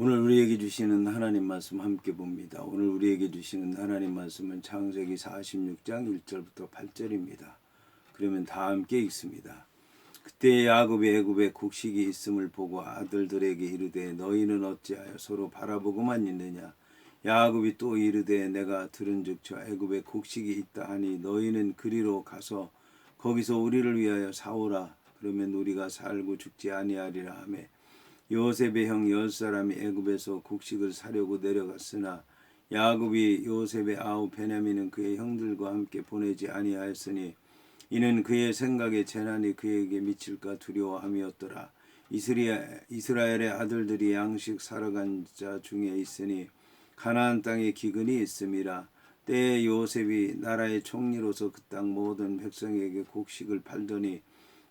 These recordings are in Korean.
오늘 우리에게 주시는 하나님 말씀 함께 봅니다. 오늘 우리에게 주시는 하나님 말씀은 창세기 46장 1절부터 8절입니다. 그러면 다 함께 읽습니다. 그때 야곱이 애굽에 곡식이 있음을 보고 아들들에게 이르되 너희는 어찌하여 서로 바라보고만 있느냐 야곱이 또 이르되 내가 들은즉 저 애굽에 곡식이 있다 하니 너희는 그리로 가서 거기서 우리를 위하여 사오라 그러면 우리가 살고 죽지 아니하리라 하며 요셉의 형 열 사람이 애굽에서 곡식을 사려고 내려갔으나 야곱이 요셉의 아우 베냐민은 그의 형들과 함께 보내지 아니하였으니 이는 그의 생각에 재난이 그에게 미칠까 두려워함이었더라. 이스라엘, 이스라엘의 아들들이 양식 살아간 자 중에 있으니 가나안 땅에 기근이 있음이라. 때에 요셉이 나라의 총리로서 그 땅 모든 백성에게 곡식을 팔더니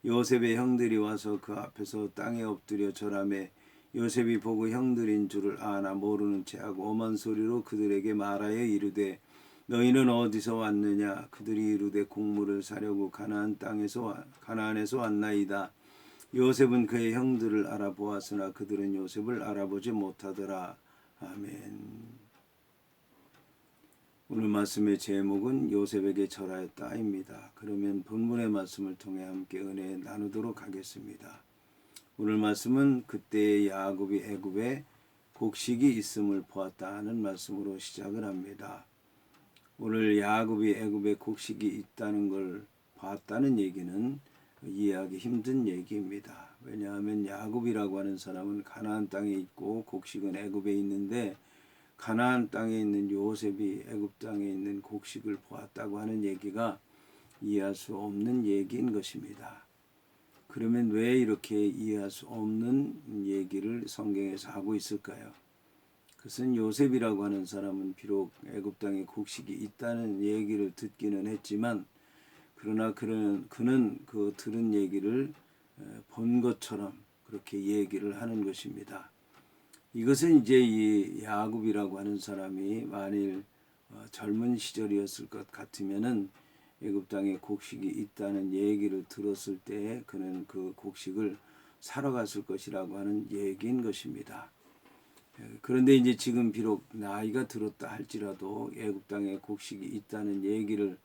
요셉의 형들이 와서 그 앞에서 땅에 엎드려 절하매 요셉이 보고 형들인 줄을 아나 모르는 체하고 엄한 소리로 그들에게 말하여 이르되 너희는 어디서 왔느냐? 그들이 이르되 곡물을 사려고 가나안 땅에서 와- 가나안에서 왔나이다. 요셉은 그의 형들을 알아보았으나 그들은 요셉을 알아보지 못하더라. 아멘 오늘 말씀의 제목은 요셉에게 절하였다입니다. 그러면 본문의 말씀을 통해 함께 은혜 나누도록 하겠습니다. 오늘 말씀은 그때 야곱이 애굽에 곡식이 있음을 보았다 하는 말씀으로 시작을 합니다. 오늘 야곱이 애굽에 곡식이 있다는 걸 봤다는 얘기는 이해하기 힘든 얘기입니다. 왜냐하면 야곱이라고 하는 사람은 가나안 땅에 있고 곡식은 애굽에 있는데 가나안 땅에 있는 요셉이 애굽 땅에 있는 곡식을 보았다고 하는 얘기가 이해할 수 없는 얘기인 것입니다. 그러면 왜 이렇게 이해할 수 없는 얘기를 성경에서 하고 있을까요? 그것은 요셉이라고 하는 사람은 비록 애굽 땅에 곡식이 있다는 얘기를 듣기는 했지만 그러나 그는 그는 그 들은 얘기를 에, 본 것처럼 그렇게 얘기를 하는 것입니다. 이것은 이제 이 야곱이라고 하는 사람이 만일 어, 젊은 시절이었을 것 같으면은 애굽 땅에 곡식이 있다는 얘기를 들었을 때 그는 그 곡식을 사러 갔을 것이라고 하는 얘기인 것입니다. 예, 그런데 이제 지금 비록 나이가 들었다 할지라도 애굽 땅에 곡식이 있다는 얘기를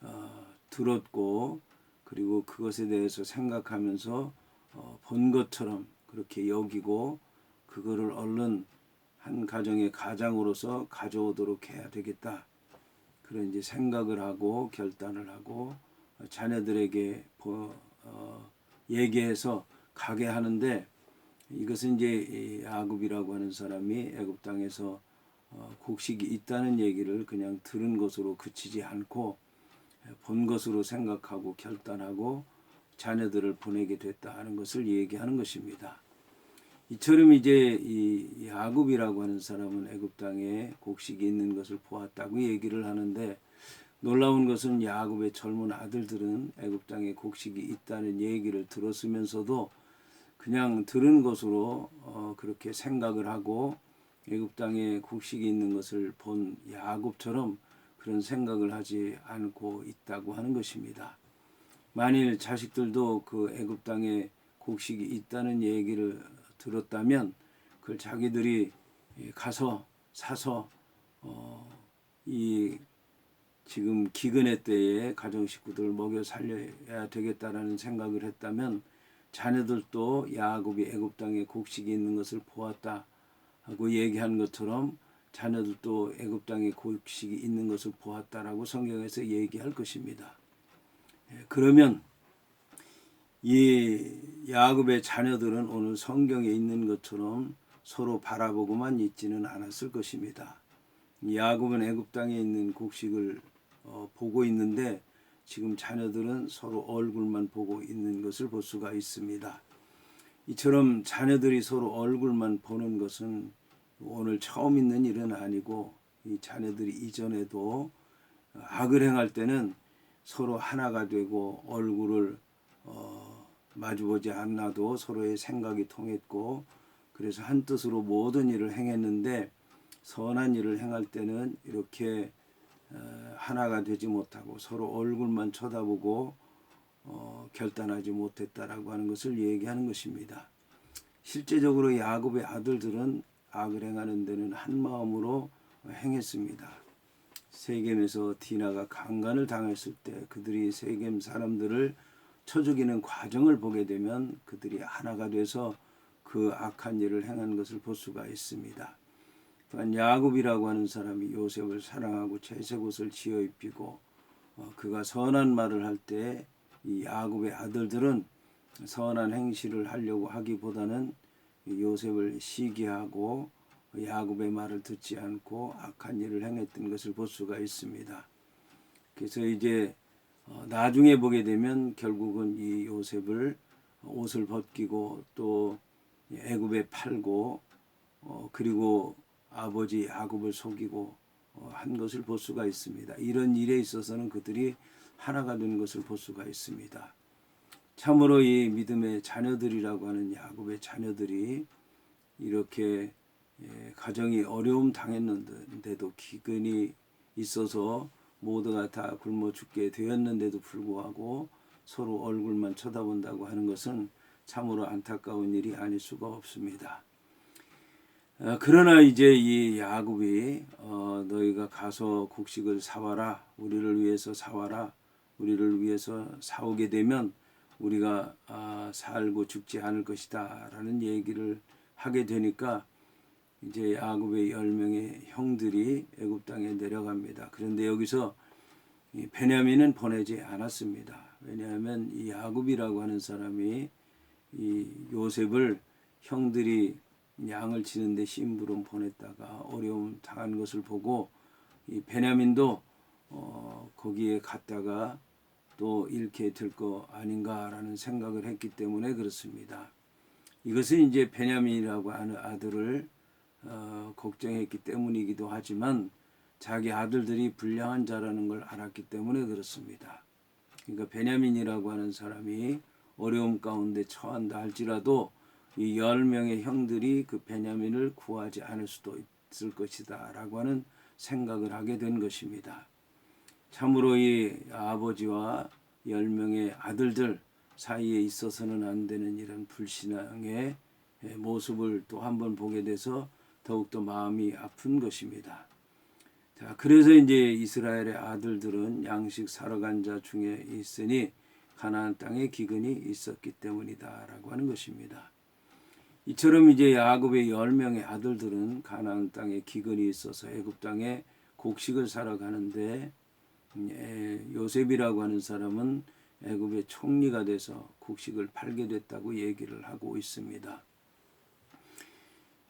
어, 들었고 그리고 그것에 대해서 생각하면서 어, 본 것처럼 그렇게 여기고 그거를 얼른 한 가정의 가장으로서 가져오도록 해야 되겠다. 그런 이제 생각을 하고 결단을 하고 자녀들에게 보- 어, 얘기해서 가게 하는데 이것은 이제 이 야곱이라고 하는 사람이 애굽 땅에서 어, 곡식이 있다는 얘기를 그냥 들은 것으로 그치지 않고 본 것으로 생각하고 결단하고 자녀들을 보내게 됐다 하는 것을 얘기하는 것입니다. 이처럼 이제 이 야곱이라고 하는 사람은 애굽 땅에 곡식이 있는 것을 보았다고 얘기를 하는데 놀라운 것은 야곱의 젊은 아들들은 애굽 땅에 곡식이 있다는 얘기를 들었으면서도 그냥 들은 것으로 어, 그렇게 생각을 하고 애굽 땅에 곡식이 있는 것을 본 야곱처럼 그런 생각을 하지 않고 있다고 하는 것입니다. 만일 자식들도 그 애굽 땅에 곡식이 있다는 얘기를 들었다면 그걸 자기들이 가서 사서 어, 이 지금 기근의 때에 가정 식구들을 먹여 살려야 되겠다라는 생각을 했다면 자녀들도 야곱이 애굽 땅에 곡식이 있는 것을 보았다 하고 얘기한 것처럼 자녀들도 애굽 땅에 곡식이 있는 것을 보았다라고 성경에서 얘기할 것입니다. 예, 그러면 이 야곱의 자녀들은 오늘 성경에 있는 것처럼 서로 바라보고만 있지는 않았을 것입니다. 야곱은 애굽 땅에 있는 곡식을 어, 보고 있는데 지금 자녀들은 서로 얼굴만 보고 있는 것을 볼 수가 있습니다. 이처럼 자녀들이 서로 얼굴만 보는 것은 오늘 처음 있는 일은 아니고 이 자녀들이 이전에도 악을 행할 때는 서로 하나가 되고 얼굴을 어, 마주보지 않아도 서로의 생각이 통했고 그래서 한 뜻으로 모든 일을 행했는데 선한 일을 행할 때는 이렇게 어, 하나가 되지 못하고 서로 얼굴만 쳐다보고 어, 결단하지 못했다라고 하는 것을 얘기하는 것입니다. 실제적으로 야곱의 아들들은 악을 행하는 데는 한 마음으로 행했습니다. 세겜에서 디나가 강간을 당했을 때 그들이 세겜 사람들을 쳐 죽이는 과정을 보게 되면 그들이 하나가 돼서 그 악한 일을 행한 것을 볼 수가 있습니다. 또한 야곱이라고 하는 사람이 요셉을 사랑하고 채색 옷을 지어 입히고 어, 그가 선한 말을 할 때 이 야곱의 아들들은 선한 행실을 하려고 하기보다는 요셉을 시기하고 야곱의 말을 듣지 않고 악한 일을 행했던 것을 볼 수가 있습니다. 그래서 이제 어, 나중에 보게 되면 결국은 이 요셉을 옷을 벗기고 또 애굽에 팔고 어, 그리고 아버지 야곱을 속이고 어, 한 것을 볼 수가 있습니다. 이런 일에 있어서는 그들이 하나가 된 것을 볼 수가 있습니다. 참으로 이 믿음의 자녀들이라고 하는 야곱의 자녀들이 이렇게 예, 가정이 어려움 당했는데도 기근이 있어서 모두가 다 굶어 죽게 되었는데도 불구하고 서로 얼굴만 쳐다본다고 하는 것은 참으로 안타까운 일이 아닐 수가 없습니다. 어, 그러나 이제 이 야곱이 어, 너희가 가서 곡식을 사와라 우리를 위해서 사와라 우리를 위해서 사오게 되면 우리가 아, 살고 죽지 않을 것이다 라는 얘기를 하게 되니까 이제 야곱의 열 명의 형들이 애굽 땅에 내려갑니다. 그런데 여기서 이 베냐민은 보내지 않았습니다. 왜냐하면 이 야곱이라고 하는 사람이 이 요셉을 형들이 양을 치는데 심부름 보냈다가 어려움 당한 것을 보고 이 베냐민도 어, 거기에 갔다가 또 잃게 될 거 아닌가라는 생각을 했기 때문에 그렇습니다. 이것은 이제 베냐민이라고 하는 아들을 어, 걱정했기 때문이기도 하지만 자기 아들들이 불량한 자라는 걸 알았기 때문에 그렇습니다. 그러니까 베냐민이라고 하는 사람이 어려움 가운데 처한다 할지라도 이 열 명의 형들이 그 베냐민을 구하지 않을 수도 있을 것이다라고 하는 생각을 하게 된 것입니다. 참으로 이 아버지와 열 명의 아들들 사이에 있어서는 안 되는 이런 불신앙의 모습을 또 한번 보게 돼서 더욱더 마음이 아픈 것입니다. 자, 그래서 이제 이스라엘의 아들들은 양식 사러 간 자 중에 있으니 가나안 땅에 기근이 있었기 때문이다라고 하는 것입니다. 이처럼 이제 야곱의 열 명의 아들들은 가나안 땅에 기근이 있어서 애굽 땅에 곡식을 사러 가는데 예, 요셉이라고 하는 사람은 애굽의 총리가 돼서 곡식을 팔게 됐다고 얘기를 하고 있습니다.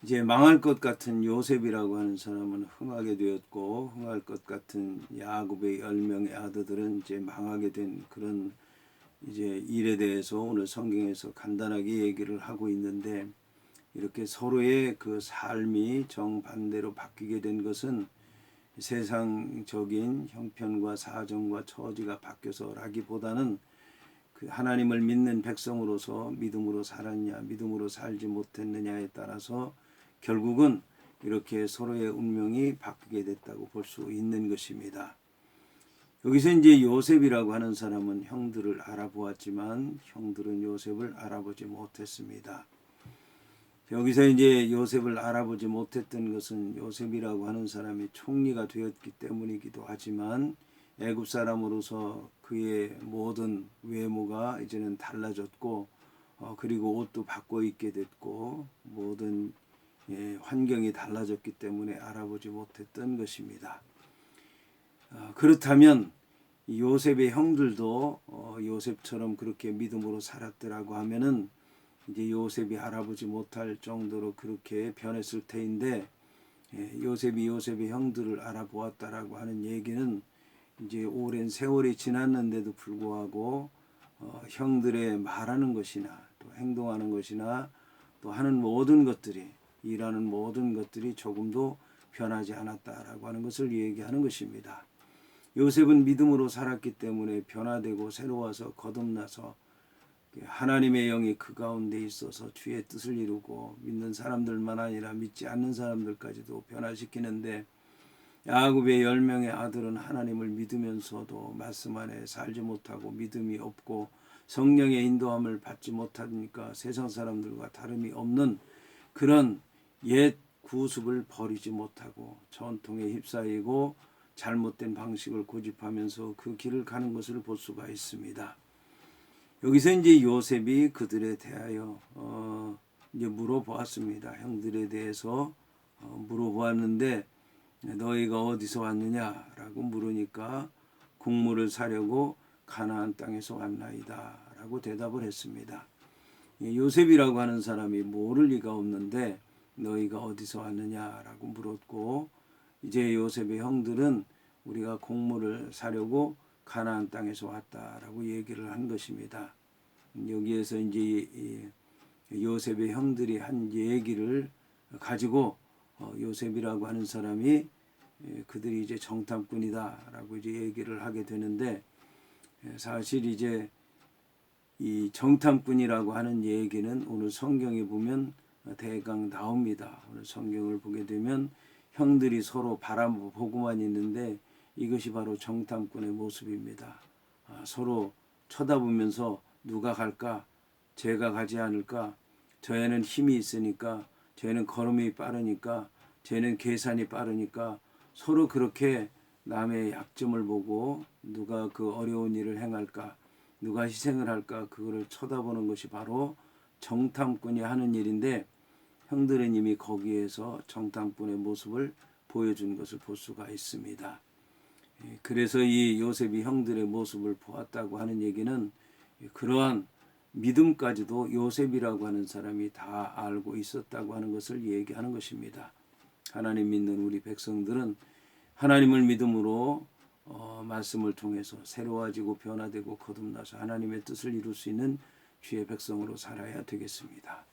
이제 망할 것 같은 요셉이라고 하는 사람은 흥하게 되었고 흥할 것 같은 야곱의 열 명의 아들들은 이제 망하게 된 그런 이제 일에 대해서 오늘 성경에서 간단하게 얘기를 하고 있는데 이렇게 서로의 그 삶이 정반대로 바뀌게 된 것은 세상적인 형편과 사정과 처지가 바뀌어서라기보다는 그 하나님을 믿는 백성으로서 믿음으로 살았냐 믿음으로 살지 못했느냐에 따라서 결국은 이렇게 서로의 운명이 바뀌게 됐다고 볼 수 있는 것입니다. 여기서 이제 요셉이라고 하는 사람은 형들을 알아보았지만 형들은 요셉을 알아보지 못했습니다. 여기서 이제 요셉을 알아보지 못했던 것은 요셉이라고 하는 사람이 총리가 되었기 때문이기도 하지만 애굽 사람으로서 그의 모든 외모가 이제는 달라졌고 어, 그리고 옷도 바꿔 입게 됐고 모든 예, 환경이 달라졌기 때문에 알아보지 못했던 것입니다. 어, 그렇다면 요셉의 형들도 어, 요셉처럼 그렇게 믿음으로 살았더라고 하면은 이제 요셉이 알아보지 못할 정도로 그렇게 변했을 테인데 예, 요셉이 요셉의 형들을 알아보았다라고 하는 얘기는 이제 오랜 세월이 지났는데도 불구하고 어, 형들의 말하는 것이나 또 행동하는 것이나 또 하는 모든 것들이 일하는 모든 것들이 조금도 변하지 않았다라고 하는 것을 얘기하는 것입니다. 요셉은 믿음으로 살았기 때문에 변화되고 새로워서 거듭나서 하나님의 영이 그 가운데 있어서 주의 뜻을 이루고 믿는 사람들만 아니라 믿지 않는 사람들까지도 변화시키는데 야곱의 열 명의 아들은 하나님을 믿으면서도 말씀 안에 살지 못하고 믿음이 없고 성령의 인도함을 받지 못하니까 세상 사람들과 다름이 없는 그런 옛 구습을 버리지 못하고 전통에 휩싸이고 잘못된 방식을 고집하면서 그 길을 가는 것을 볼 수가 있습니다. 여기서 이제 요셉이 그들에 대하여 어 이제 물어보았습니다. 형들에 대해서 어 물어보았는데 너희가 어디서 왔느냐라고 물으니까 국물을 사려고 가나안 땅에서 왔나이다라고 대답을 했습니다. 이 요셉이라고 하는 사람이 모를 리가 없는데 너희가 어디서 왔느냐라고 물었고 이제 요셉의 형들은 우리가 곡물을 사려고 가나안 땅에서 왔다라고 얘기를 한 것입니다. 여기에서 이제 이 요셉의 형들이 한 얘기를 가지고 어, 요셉이라고 하는 사람이 예, 그들이 이제 정탐꾼이다라고 이제 얘기를 하게 되는데 예, 사실 이제 이 정탐꾼이라고 하는 얘기는 오늘 성경에 보면 대강 나옵니다. 성경을 보게 되면 형들이 서로 바라보고만 있는데 이것이 바로 정탐꾼의 모습입니다. 아, 서로 쳐다보면서 누가 갈까? 제가 가지 않을까? 저애는 힘이 있으니까, 저애는 걸음이 빠르니까, 쟤는 계산이 빠르니까 서로 그렇게 남의 약점을 보고 누가 그 어려운 일을 행할까, 누가 희생을 할까, 그거를 쳐다보는 것이 바로 정탐꾼이 하는 일인데 이미 거기에서 정탐꾼의 모습을 보여준 것을 볼 수가 있습니다. 예, 그래서 이 요셉이 형들의 모습을 보았다고 하는 얘기는 그러한 믿음까지도 요셉이라고 하는 사람이 다 알고 있었다고 하는 것을 얘기하는 것입니다. 하나님 믿는 우리 백성들은 하나님을 믿음으로 어, 말씀을 통해서 새로워지고 변화되고 거듭나서 하나님의 뜻을 이룰 수 있는 주의 백성으로 살아야 되겠습니다.